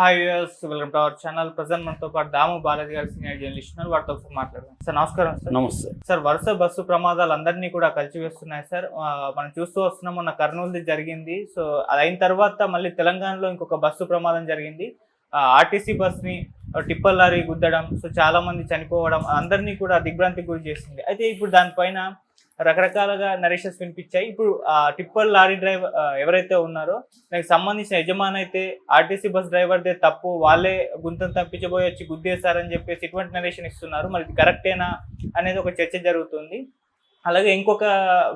Hi viewers welcome to our channel present మనతో పాటు దాము బాలాజీ గారు సీనియర్ జర్నలిస్ట్ ఉన్నారు. వారితో ఒకసారి మాట్లాడదాం. సార్ నమస్కారం సార్. నమస్తే. సార్ వరుస బస్సు ప్రమాదాలు అందరినీ కూడా కలిసివేస్తున్నాయి సార్. మనం చూస్తూ వస్తున్నాం మొన్న కర్నూలుది జరిగింది. సో అది అయిన తర్వాత మళ్ళీ తెలంగాణలో ఇంకొక బస్సు ప్రమాదం జరిగింది. ఆర్టీసీ బస్ని ఆ, టిప్పర్ లారీ గుద్దడం సో చాలా మంది చనిపోవడం అందరినీ కూడా దిగ్భ్రాంతికి గురి చేసింది. అయితే ఇప్పుడు దానిపైన రకరకాలుగా నరేషన్స్ వినిపించాయి. ఇప్పుడు ఆ టిప్పర్ లారీ డ్రైవర్ ఎవరైతే ఉన్నారో దానికి సంబంధించిన యజమాని అయితే ఆర్టీసీ బస్ డ్రైవర్దే తప్పు వాళ్ళే గుంతను తప్పించబోయి వచ్చి గుద్దేశారని చెప్పేసి ఇటువంటి నరేషన్ ఇస్తున్నారు. మరి ఇది కరెక్టేనా అనేది ఒక చర్చ జరుగుతుంది. అలాగే ఇంకొక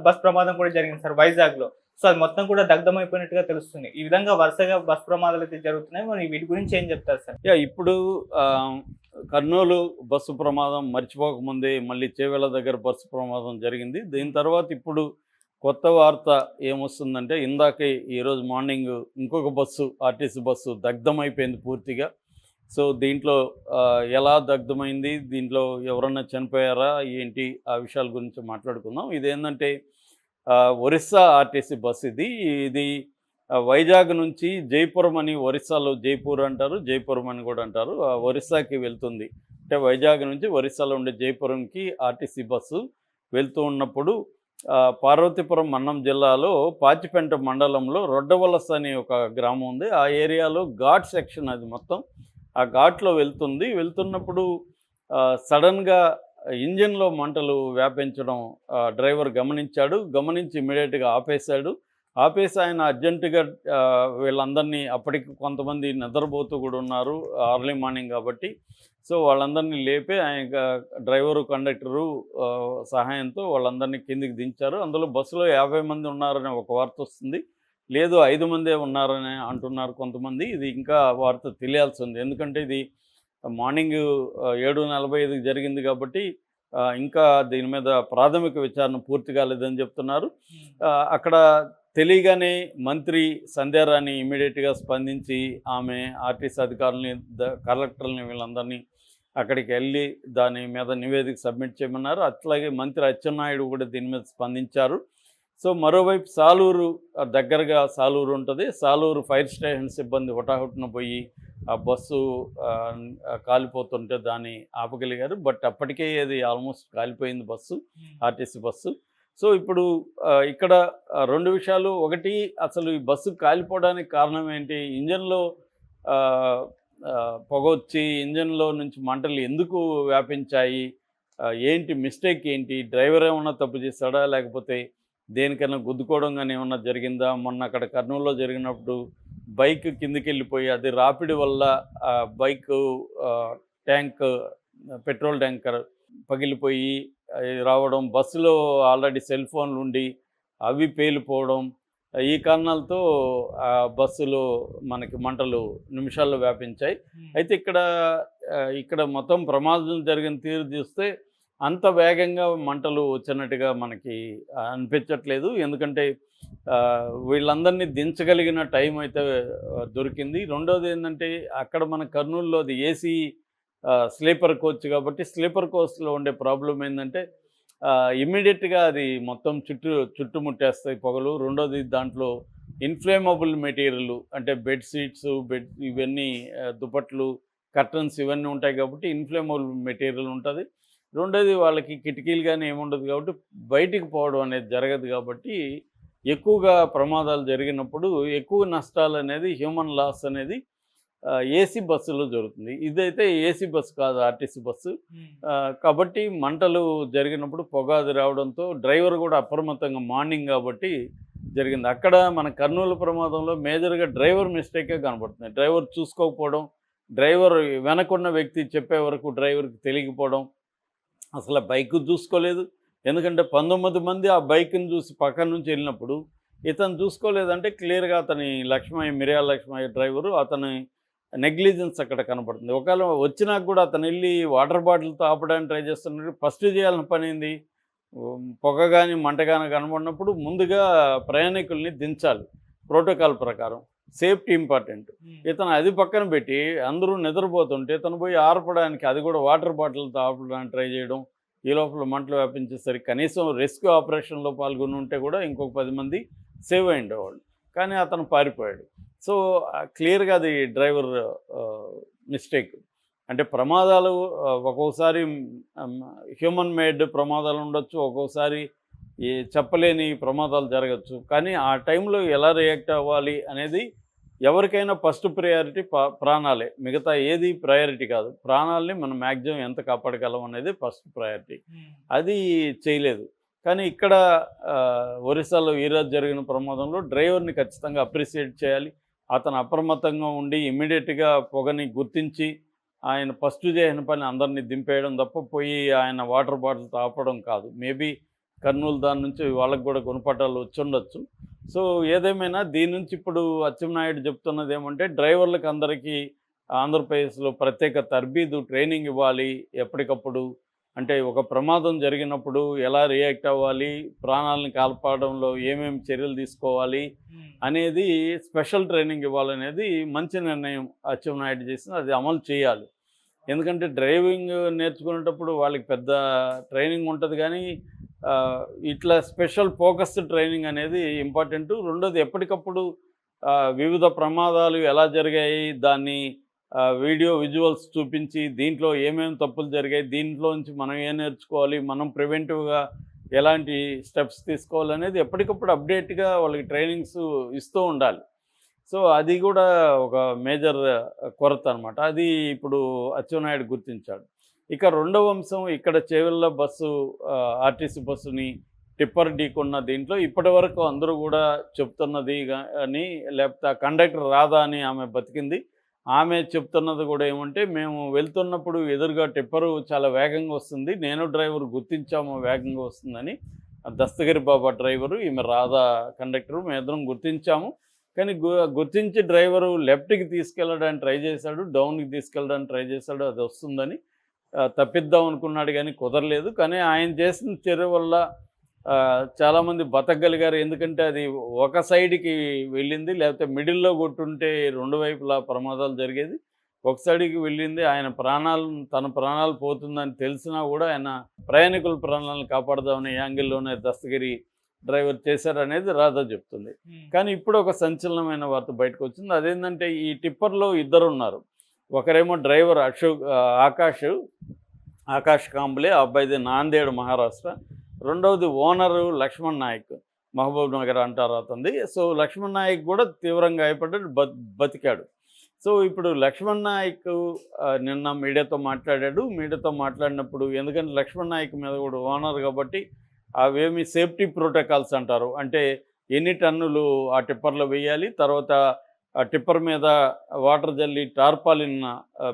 బస్ ప్రమాదం కూడా జరిగింది సార్ వైజాగ్లో. సో అది మొత్తం కూడా దగ్ధమైపోయినట్టుగా తెలుస్తుంది. ఈ విధంగా వరుసగా బస్ ప్రమాదాలు అయితే జరుగుతున్నాయి. మరి వీటి గురించి ఏం చెప్తారు సార్? యా ఇప్పుడు కర్నూలు బస్సు ప్రమాదం మర్చిపోకముందే మళ్ళీ చేవేళ్ళ దగ్గర బస్సు ప్రమాదం జరిగింది. దీని తర్వాత ఇప్పుడు కొత్త వార్త ఏమొస్తుందంటే ఇందాకే ఈరోజు మార్నింగ్ ఇంకొక బస్సు ఆర్టీసీ బస్సు దగ్ధమైపోయింది పూర్తిగా. సో దీంట్లో ఎలా దగ్ధమైంది దీంట్లో ఎవరన్నా చనిపోయారా ఏంటి ఆ విషయాల గురించి మాట్లాడుకుందాం. ఇదేంటంటే ఒరిస్సా ఆర్టీసీ బస్ ఇది. ఇది వైజాగ్ నుంచి జైపురం అని ఒరిస్సాలో జైపూర్ అంటారు జైపురం అని కూడా అంటారు. ఆ ఒరిస్సాకి వెళ్తుంది. అంటే వైజాగ్ నుంచి ఒరిస్సాలో ఉండే జైపురంకి ఆర్టీసీ బస్సు వెళ్తూ ఉన్నప్పుడు పార్వతీపురం మన్నం జిల్లాలో పాచిపెంట మండలంలో రొడ్డవలస అనే ఒక గ్రామం ఉంది. ఆ ఏరియాలో ఘాట్ సెక్షన్ అది మొత్తం. ఆ ఘాట్లో వెళ్తుంది. వెళ్తున్నప్పుడు సడన్గా ఇంజన్లో మంటలు వ్యాపించడం డ్రైవర్ గమనించాడు గమనించి ఇమీడియట్గా ఆపేశాడు. ఆపేసి ఆయన అర్జెంటుగా వీళ్ళందరినీ అప్పటికి కొంతమంది నిద్రపోతూ కూడా ఉన్నారు అర్లీ మార్నింగ్ కాబట్టి. సో వాళ్ళందరినీ లేపే ఆయన డ్రైవరు కండక్టరు సహాయంతో వాళ్ళందరినీ కిందికి దించారు. అందులో బస్సులో యాభై మంది ఉన్నారని ఒక వార్త వస్తుంది. లేదు ఐదు మందే ఉన్నారని అంటున్నారు కొంతమంది. ఇది ఇంకా వార్త తెలియాల్సి ఉంది. ఎందుకంటే ఇది మార్నింగ్ ఏడు నలభై ఐదుకి జరిగింది కాబట్టి ఇంకా దీని మీద ప్రాథమిక విచారణ పూర్తి కాలేదని చెప్తున్నారు. అక్కడ తెలియగానే మంత్రి సంధ్యారాణి ఇమీడియట్గా స్పందించి ఆమె ఆర్టీసీ అధికారులని కలెక్టర్ని వీళ్ళందరినీ అక్కడికి వెళ్ళి దాని మీద నివేదిక సబ్మిట్ చేయమన్నారు. అట్లాగే మంత్రి అచ్చెన్నాయుడు కూడా దీని మీద స్పందించారు. సో మరోవైపు సాలూరు దగ్గరగా సాలూరు ఉంటుంది. సాలూరు ఫైర్ స్టేషన్ సిబ్బంది హుటాహుటిన పోయి ఆ బస్సు కాలిపోతుంటే దాన్ని ఆపగలిగారు. బట్ అప్పటికే అది ఆల్మోస్ట్ కాలిపోయింది బస్సు ఆర్టీసీ బస్సు. సో ఇప్పుడు ఇక్కడ రెండు విషయాలు. ఒకటి అసలు ఈ బస్సు కాలిపోవడానికి కారణం ఏంటి? ఇంజన్లో పొగ వచ్చి ఇంజన్లో నుంచి మంటలు ఎందుకు వ్యాపించాయి? ఏంటి మిస్టేక్ ఏంటి? డ్రైవర్ ఏమన్నా తప్పు చేశాడా? లేకపోతే దేనికైనా గుద్దుకోవడం కానీ ఏమన్నా జరిగిందా? మొన్న అక్కడ కర్నూలులో జరిగినప్పుడు బైక్ కిందికి వెళ్ళిపోయి అది రాపిడి వల్ల ఆ బైక్ ట్యాంక్ పెట్రోల్ ట్యాంకర్ పగిలిపోయి రావడం బస్సులో ఆల్రెడీ సెల్ ఫోన్లు ఉండి అవి పేలిపోవడం ఈ కారణాలతో ఆ బస్సులో మనకి మంటలు నిమిషాల్లో వ్యాపించాయి. అయితే ఇక్కడ ఇక్కడ మొత్తం ప్రమాదం జరిగిన తీరు చూస్తే అంత వేగంగా మంటలు వచ్చినట్టుగా మనకి అనిపించట్లేదు. ఎందుకంటే వీళ్ళందరినీ దించగలిగిన టైం అయితే దొరికింది. రెండోది ఏంటంటే అక్కడ మన కర్నూలులో అది ఏసీ స్లీపర్ కోచ్ కాబట్టి స్లీపర్ కోచ్లో ఉండే ప్రాబ్లం ఏంటంటే ఇమ్మీడియట్గా అది మొత్తం చుట్టూ చుట్టుముట్టేస్తాయి పొగలు. రెండోది దాంట్లో ఇన్ఫ్లేమబుల్ మెటీరియల్ అంటే బెడ్ షీట్స్ బెడ్ ఇవన్నీ దుప్పట్లు దుపట్లు కర్టన్స్ ఇవన్నీ ఉంటాయి కాబట్టి ఇన్ఫ్లేమబుల్ మెటీరియల్ ఉంటుంది. రెండోది వాళ్ళకి కిటికీలు కానీ ఏముండదు కాబట్టి బయటికి పోవడం అనేది జరగదు కాబట్టి ఎక్కువగా ప్రమాదాలు జరిగినప్పుడు ఎక్కువ నష్టాలు అనేది హ్యూమన్ లాస్ అనేది ఏసీ బస్సులో జరుగుతుంది. ఇదైతే ఏసీ బస్సు కాదు ఆర్టీసీ బస్సు. ఆ, కాబట్టి మంటలు జరిగినప్పుడు పొగ అది రావడంతో డ్రైవర్ కూడా అప్రమత్తంగా మార్నింగ్ కాబట్టి జరిగింది. అక్కడ మన కర్నూలు ప్రమాదంలో మేజర్గా డ్రైవర్ మిస్టేకే కనబడుతుంది డ్రైవర్ చూసుకోకపోవడం డ్రైవర్ వెనకున్న వ్యక్తి చెప్పే వరకు డ్రైవర్కి తెలియకపోవడం అసలు బైక్ చూసుకోలేదు. ఎందుకంటే పంతొమ్మిది మంది ఆ బైక్ని చూసి పక్కన నుంచి వెళ్ళినప్పుడు ఇతను చూసుకోలేదంటే క్లియర్గా అతని లక్ష్మయ్య మిరియాల లక్ష్మయ్య డ్రైవరు అతని నెగ్లిజెన్స్ అక్కడ కనపడుతుంది. ఒకవేళ వచ్చినాక కూడా అతను వెళ్ళి వాటర్ బాటిల్తో ఆపడానికి ట్రై చేస్తున్నాడు ఫస్ట్ చేయాల్సిన పని ఏంది? పొగ కానీ మంట కానీ కనబడినప్పుడు ముందుగా ప్రయాణికుల్ని దించాలి. ప్రోటోకాల్ ప్రకారం. Safety important. ఇతను అది పక్కన పెట్టి అందరూ నిద్రపోతుంటే ఇతను పోయి ఆర్పడానికి అది కూడా వాటర్ బాటిల్తో ఆపడానికి ట్రై చేయడం ఈ లోపల మంటలు వ్యాపించేసరికి కనీసం రెస్క్యూ ఆపరేషన్లో పాల్గొని ఉంటే కూడా ఇంకొక పది మంది సేవ్ అయి ఉండేవాళ్ళు కానీ అతను పారిపోయాడు. సో క్లియర్గా అది డ్రైవర్ మిస్టేక్. అంటే ప్రమాదాలు ఆ, ఒక్కొక్కసారి హ్యూమన్ మేడ్ ప్రమాదాలు ఉండొచ్చు ఒక్కొక్కసారి ఈ చెప్పలేని ప్రమాదాలు జరగచ్చు. కానీ ఆ టైంలో ఎలా రియాక్ట్ అవ్వాలి అనేది ఎవరికైనా ఫస్ట్ ప్రయారిటీ ప్రాణాలే. మిగతా ఏది ప్రయారిటీ కాదు. ప్రాణాలని మనం మ్యాక్సిమం ఎంత కాపాడగలం అనేది ఫస్ట్ ప్రయారిటీ. అది చేయలేదు. కానీ ఇక్కడ ఒరిస్సాలో ఈరోజు జరిగిన ప్రమాదంలో డ్రైవర్ని ఖచ్చితంగా అప్రిసియేట్ చేయాలి. అతను అప్రమత్తంగా ఉండి ఇమ్మీడియట్గా పొగని గుర్తించి ఆయన ఫస్ట్ చేయని పని అందరినీ దింపేయడం తప్ప పోయి ఆయన వాటర్ బాటిల్ తాపడం కాదు. మేబీ కర్నూలు దాని నుంచి వాళ్ళకి కూడా గుణపట్టాలు వచ్చి ఉండొచ్చు. సో ఏదేమైనా దీని నుంచి ఇప్పుడు అచ్చెన్నాయుడు చెప్తున్నది ఏమంటే డ్రైవర్లకు అందరికీ ఆంధ్రప్రదేశ్లో ప్రత్యేక తర్బీదు ట్రైనింగ్ ఇవ్వాలి ఎప్పటికప్పుడు. అంటే ఒక ప్రమాదం జరిగినప్పుడు ఎలా రియాక్ట్ అవ్వాలి ప్రాణాలను కాపాడంలో ఏమేమి చర్యలు తీసుకోవాలి అనేది స్పెషల్ ట్రైనింగ్ ఇవ్వాలనేది మంచి నిర్ణయం అచ్చెన్నాయుడు చేసింది అది అమలు చేయాలి. ఎందుకంటే డ్రైవింగ్ నేర్చుకునేటప్పుడు వాళ్ళకి పెద్ద ట్రైనింగ్ ఉంటుంది కానీ ఇట్లా స్పెషల్ ఫోకస్డ్ ట్రైనింగ్ అనేది ఇంపార్టెంట్. రెండోది ఎప్పటికప్పుడు వివిధ ప్రమాదాలు ఎలా జరిగాయి దాన్ని వీడియో విజువల్స్ చూపించి దీంట్లో ఏమేమి తప్పులు జరిగాయి దీంట్లోంచి మనం ఏం నేర్చుకోవాలి మనం ప్రివెంటివ్గా ఎలాంటి స్టెప్స్ తీసుకోవాలనేది ఎప్పటికప్పుడు అప్డేట్గా వాళ్ళకి ట్రైనింగ్స్ ఇస్తూ ఉండాలి. సో అది కూడా ఒక మేజర్ కొరత అనమాట అది ఇప్పుడు అచ్చెన్నాయుడు గుర్తించాడు. ఇక రెండవ అంశం ఇక్కడ చేవెళ్ళ బస్సు ఆర్టీసీ బస్సుని టిప్పర్ ఢీకొన్న దీంట్లో ఇప్పటి వరకు అందరూ కూడా చెప్తున్నది అని లేకపోతే ఆ కండక్టర్ రాదా అని ఆమె బతికింది. ఆమె చెప్తున్నది కూడా ఏమంటే మేము వెళ్తున్నప్పుడు ఎదురుగా టిప్పరు చాలా వేగంగా వస్తుంది నేను డ్రైవర్ గుర్తించాము వేగంగా వస్తుందని. దస్తగిరి బాబా డ్రైవరు ఈమె రాధా కండక్టరు మేమిద్దరం గుర్తించాము. కానీ గు గుర్తించి డ్రైవరు లెఫ్ట్కి తీసుకెళ్ళడానికి ట్రై చేశాడు డౌన్కి తీసుకెళ్ళడానికి ట్రై చేశాడు అది వస్తుందని. తప్పిద్దాం అనుకున్నాడు కానీ కుదరలేదు. కానీ ఆయన చేసిన చర్య వల్ల చాలామంది బతకగలిగారు. ఎందుకంటే అది ఒక సైడ్కి వెళ్ళింది లేకపోతే మిడిల్లో కొట్టుంటే రెండు వైపులా ప్రమాదాలు జరిగేది. ఒక సైడ్కి వెళ్ళింది ఆయన ప్రాణాలు తన ప్రాణాలు పోతుందని తెలిసినా కూడా ఆయన ప్రయాణికుల ప్రాణాలను కాపాడదామనే యాంగిల్లోనే దస్తగిరి డ్రైవర్ చేశారనేది రాధా చెప్తుంది. కానీ ఇప్పుడు ఒక సంచలనమైన వార్త బయటకు వచ్చింది. అదేంటంటే ఈ టిప్పర్లో ఇద్దరు ఉన్నారు ఒకరేమో డ్రైవర్ అశోక్ ఆకాష్ ఆకాష్ కాంబ్లే అబ్బాయిది నాందేడ్ మహారాష్ట్ర. రెండవది ఓనరు లక్ష్మణ్ నాయక్ మహబూబ్ నగర్ అంటారు అవుతుంది సో లక్ష్మణ్ నాయక్ కూడా తీవ్రంగా గాయపడ్డాడు బ బతికాడు. సో ఇప్పుడు లక్ష్మణ్ నాయక్ నిన్న మీడియాతో మాట్లాడాడు. మీడియాతో మాట్లాడినప్పుడు ఎందుకంటే లక్ష్మణ్ నాయక్ మీద కూడా ఓనర్ కాబట్టి అవేమి సేఫ్టీ ప్రోటోకాల్స్ అంటారు. అంటే ఎన్ని టన్నులు ఆ టిప్పర్లో వేయాలి తర్వాత టిప్పర్ మీద వాటర్ జల్లి టార్పాలిన్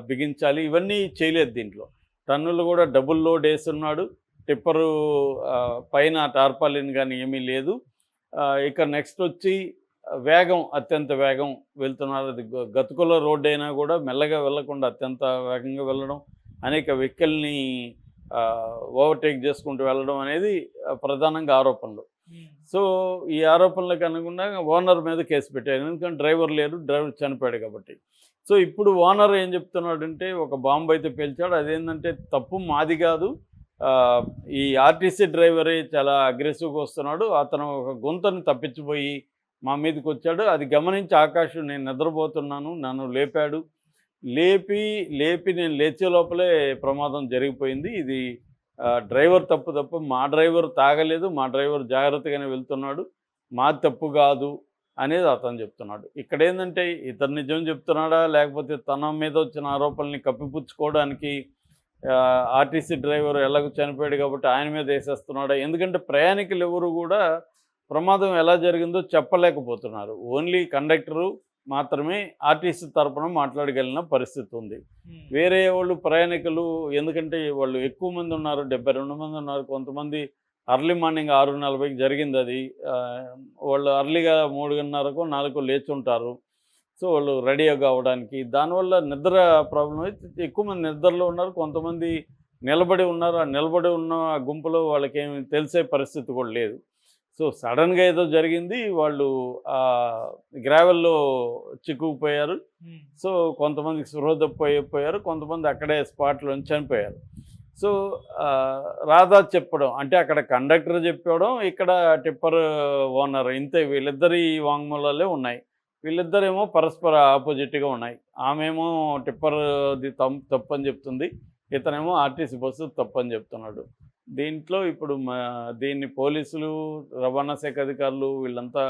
బిగించాలి. ఇవన్నీ చేయలేదు దీంట్లో. టన్నులు కూడా డబుల్ లోడ్ వేస్తున్నాడు. టిప్పరు పైన టార్పాలిన్ కానీ ఏమీ లేదు. ఇక నెక్స్ట్ వచ్చి వేగం అత్యంత వేగం వెళ్తున్నారు. అది గతుకుల రోడ్డు అయినా కూడా మెల్లగా వెళ్ళకుండా అత్యంత వేగంగా వెళ్ళడం అనేక వెహికల్ని ఓవర్టేక్ చేసుకుంటూ వెళ్ళడం అనేది ప్రధానంగా ఆరోపణలు. Hmm. సో ఈ ఆరోపణలకు అనుగుణంగా ఓనర్ మీద కేసు పెట్టారు. ఎందుకంటే డ్రైవర్ లేరు డ్రైవర్ చనిపోయాడు కాబట్టి. సో ఇప్పుడు ఓనర్ ఏం చెప్తున్నాడంటే ఒక బాంబు అయితే పేల్చాడు. అదేంటంటే తప్పు మాది కాదు. ఈ ఆర్టీసీ డ్రైవరే చాలా అగ్రెసివ్గా వస్తున్నాడు. అతను ఒక గుంతను తప్పించిపోయి మా మీదకి వచ్చాడు. అది గమనించి ఆకాశం నేను నిద్రపోతున్నాను నన్ను లేపాడు. లేపి లేపి నేను లేచే లోపలే ప్రమాదం జరిగిపోయింది. ఇది డ్రైవర్ తప్పు తప్పు మా డ్రైవర్ తాగలేదు మా డ్రైవర్ జాగ్రత్తగానే వెళ్తున్నాడు మా తప్పు కాదు అనేది అతను చెప్తున్నాడు. ఇక్కడ ఏంటంటే ఇతను నిజం చెప్తున్నాడా లేకపోతే తన మీద వచ్చిన ఆరోపణల్ని కప్పిపుచ్చుకోవడానికి ఆర్టీసీ డ్రైవర్ ఎలాగో చనిపోయాడు కాబట్టి ఆయన మీద వేసేస్తున్నాడా? ఎందుకంటే ప్రయాణికులు ఎవరు కూడా ప్రమాదం ఎలా జరిగిందో చెప్పలేకపోతున్నారు. ఓన్లీ కండక్టరు మాత్రమే ఆర్టీసీ తరపున మాట్లాడగలిగిన పరిస్థితి ఉంది. వేరే వాళ్ళు ప్రయాణికులు ఎందుకంటే వాళ్ళు ఎక్కువ మంది ఉన్నారు డెబ్బై రెండు మంది ఉన్నారు కొంతమంది అర్లీ మార్నింగ్ ఆరు నలభైకి జరిగింది అది. వాళ్ళు అర్లీగా మూడున్నరకు నాలుగు లేచి ఉంటారు సో వాళ్ళు రెడీ కావడానికి దానివల్ల నిద్ర ప్రాబ్లం అయితే ఎక్కువ మంది నిద్రలో ఉన్నారు కొంతమంది నిలబడి ఉన్నారు. ఆ నిలబడి ఉన్న ఆ గుంపులో వాళ్ళకి ఏమి తెలిసే పరిస్థితి కూడా లేదు. సో సడన్గా ఏదో జరిగింది వాళ్ళు గ్రావెల్లో చిక్కుకుపోయారు. సో కొంతమందికి స్పృహ తప్పిపోయారు కొంతమంది అక్కడే స్పాట్లో చనిపోయారు. సో ఆ, రాధా చెప్పడం అంటే అక్కడ కండక్టర్ చెప్పడం ఇక్కడ టిప్పర్ ఓనర్ ఇంతే వీళ్ళిద్దరి వాంగ్మూలాలే ఉన్నాయి. వీళ్ళిద్దరేమో పరస్పర ఆపోజిట్గా ఉన్నాయి. ఆమెమో టిప్పర్ది తప్పని చెప్తుంది. ఇతనేమో ఆర్టీసీ బస్సు తప్పని చెప్తున్నాడు. దీంట్లో ఇప్పుడు మా దీన్ని పోలీసులు రవాణా శాఖ అధికారులు వీళ్ళంతా